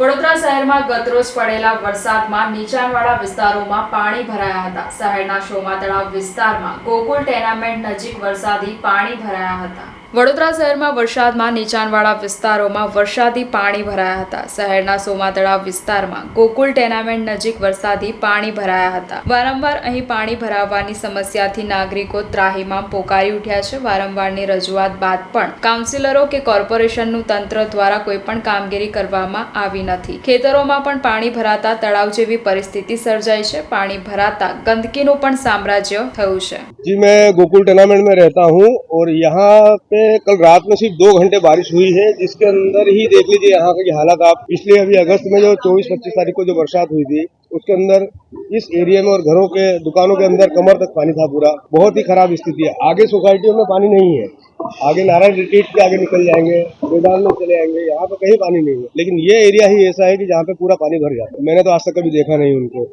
વડોદરા શહેરમાં ગતરોજ પડેલા વરસાદમાં નીચાણવાળા વિસ્તારોમાં પાણી ભરાયા હતા. શહેરના શોમા તળાવ વિસ્તારમાં ગોકુલ ટેનામેન્ટ નજીક વરસાદી પાણી ભરાયા હતા. વડોદરા શહેરમાં વરસાદમાં નીચાણવાળા વિસ્તારોમાં વરસાદી પાણી ભરાયા હતા. શહેરના સોમાતળા વિસ્તારમાં ગોકુલ ટેનામેન્ટ નજીક વરસાદી પાણી ભરાયા હતા. વારંવાર અહીં પાણી ભરાવાની સમસ્યાથી નાગરિકો ત્રાહીમાં પોકારી ઉઠ્યા છે. વારંવારની રજૂઆત બાદ પણ કાઉન્સિલરો કે કોર્પોરેશનનું તંત્ર દ્વારા કોઈ પણ કામગીરી કરવામાં આવી નથી. ખેતરોમાં પણ પાણી ભરાતા તળાવ જેવી પરિસ્થિતિ સર્જાઈ છે. પાણી ભરાતા ગંદકીનું પણ સામ્રાજ્ય થયું છે. જી, મેં ગોકુલ ટેનામેન્ટ મેં રહેતા હું ઓર યહાં પે पे कल रात में सिर्फ़ दो घंटे बारिश हुई है, जिसके अंदर ही देख लीजिए यहाँ की हालत आप। पिछले अभी अगस्त में जो 24 25 तारीख को जो बरसात हुई थी, उसके अंदर इस एरिया में और घरों के, दुकानों के अंदर कमर तक पानी था पूरा। बहुत ही खराब स्थिति है। आगे सोसाइटियों में पानी नहीं है। आगे नारायण रिट्रीट के आगे निकल जाएँगे, मैदान में चले जाएँगे यहाँ पे कहीं पानी नहीं है। लेकिन ये एरिया ही ऐसा है कि जहाँ पे पूरा पानी भर जाता है। मैंने तो आज तक कभी देखा नहीं उनको।